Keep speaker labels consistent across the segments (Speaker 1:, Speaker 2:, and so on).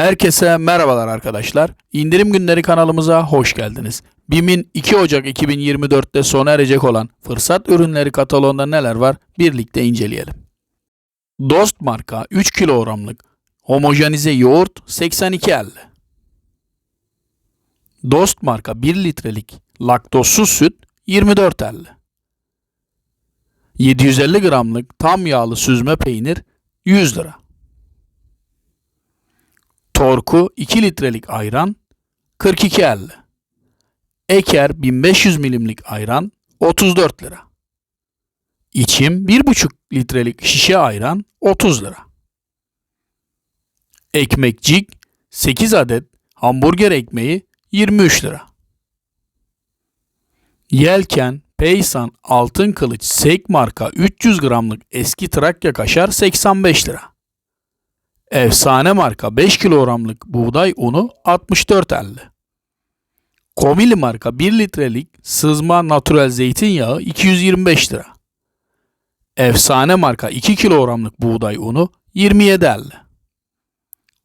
Speaker 1: Herkese merhabalar arkadaşlar. İndirim günleri kanalımıza hoş geldiniz. BİM'in 2 Ocak 2024'te sona erecek olan fırsat ürünleri kataloğunda neler var birlikte inceleyelim. Dost marka 3 kilogramlık homojenize yoğurt 82.50. Dost marka 1 litrelik laktozsuz süt 24.50. 750 gramlık tam yağlı süzme peynir 100 lira. Torku 2 litrelik ayran 42.50. Eker 1500 milimlik ayran 34 lira. İçim 1,5 litrelik şişe ayran 30 lira. Ekmekcik 8 adet hamburger ekmeği 23 lira. Yelken, Peysan, Altın Kılıç, Sek marka 300 gramlık eski Trakya kaşar 85 lira. Efsane marka 5 kilogramlık buğday unu 64.50. Komili marka 1 litrelik sızma natürel zeytinyağı 225 lira. Efsane marka 2 kilogramlık buğday unu 27.50.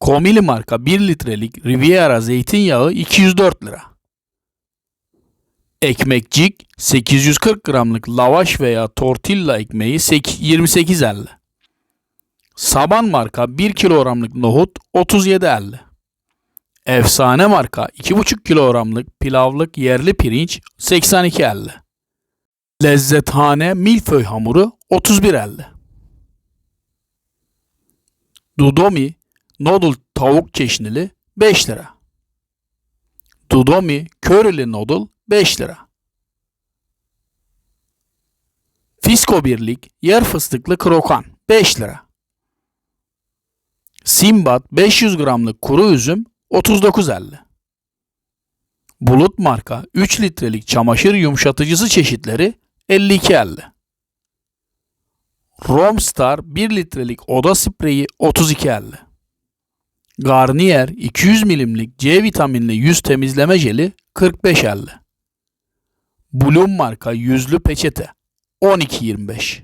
Speaker 1: Komili marka 1 litrelik Riviera zeytinyağı 204 lira. Ekmekcik 840 gramlık lavaş veya tortilla ekmeği 28.50. Saban marka 1 kilogramlık nohut 37.50. Efsane marka 2,5 kilogramlık pilavlık yerli pirinç 82.50. Lezzethane milföy hamuru 31.50. Dudomi noodle tavuk çeşnili 5 lira. Dudomi körili noodle 5 lira. Fisko birlik yer fıstıklı krokan 5 lira. Simbat 500 gramlık kuru üzüm 39.50. Bulut marka 3 litrelik çamaşır yumuşatıcısı çeşitleri 52.50. Romstar 1 litrelik oda spreyi 32.50. Garnier 200 milimlik C vitaminli yüz temizleme jeli 45.50. Bloom marka yüzlü peçete 12.25.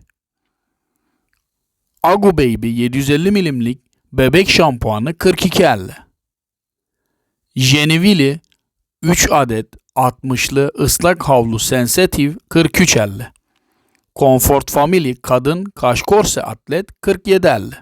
Speaker 1: Agu Baby 750 milimlik bebek şampuanı 42.50. Jenivili 3 adet 60'lı ıslak havlu sensitive 43.50. Comfort Family kadın kaş korse atlet 47.50.